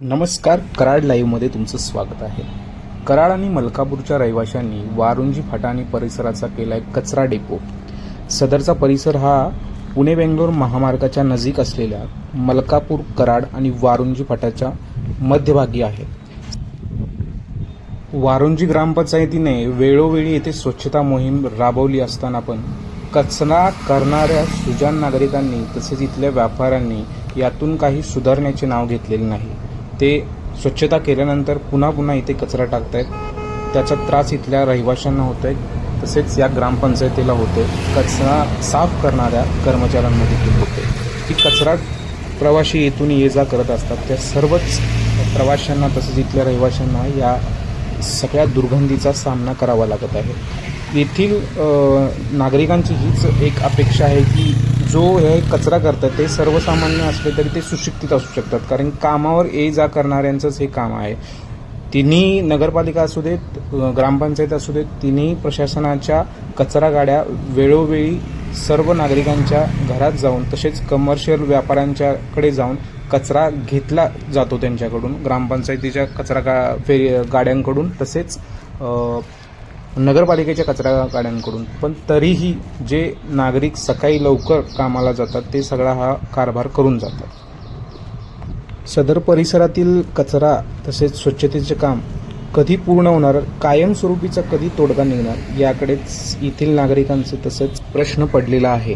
नमस्कार कराड लाईव्हमध्ये तुमचं स्वागत आहे. कराड आणि मलकापूरच्या रहिवाशांनी वारुंजी फाटा आणि परिसराचा केलाय कचरा डेपो. सदरचा परिसर हा पुणे बेंगलोर महामार्गाच्या नजीक असलेल्या मलकापूर कराड आणि वारुंजी फाटाच्या मध्यभागी आहे. वारुंजी ग्रामपंचायतीने वेळोवेळी येथे स्वच्छता मोहीम राबवली असताना पण कचरा करणाऱ्या सुजान नागरिकांनी तसेच इथल्या व्यापाऱ्यांनी यातून काही सुधारण्याचे नाव घेतलेले नाही. ते स्वच्छता केल्यानंतर पुन्हा पुन्हा इथे कचरा टाकत आहेत त्याचा त्रास इथल्या रहिवाशांना होतो आहे तसेच या ग्रामपंचायतीला होते कचरा साफ करणाऱ्या कर्मचाऱ्यांमध्ये देखील होते की कचरा प्रवाशी येथून ये जा करत असतात. त्या सर्वच प्रवाशांना तसेच इथल्या रहिवाशांना या सगळ्या दुर्गंधीचा सामना करावा लागत आहे. येथील नागरिकांची हीच एक अपेक्षा आहे की जो हे कचरा करतात ते सर्वसामान्य असले तरी ते सुशिक्षित असू शकतात. कारण कामावर ये जा करणाऱ्यांचंच हे काम आहे. तिन्ही नगरपालिका असू देत ग्रामपंचायत असू देत तिन्ही प्रशासनाच्या कचरा गाड्या वेळोवेळी सर्व नागरिकांच्या घरात जाऊन तसेच कमर्शियल व्यापाऱ्यांच्याकडे जाऊन कचरा घेतला जातो त्यांच्याकडून ग्रामपंचायतीच्या कचरा गा फेरी गाड्यांकडून तसेच नगरपालिकेच्या कचरा गाड्यांकडून. पण तरीही जे नागरिक सकाळी लवकर कामाला जातात ते सगळा हा कारभार करून जातात. सदर परिसरातील कचरा तसेच स्वच्छतेचे काम कधी पूर्ण होणार कायमस्वरूपीचा कधी तोडगा निघणार याकडेच येथील नागरिकांचे तसेच प्रश्न पडलेला आहे.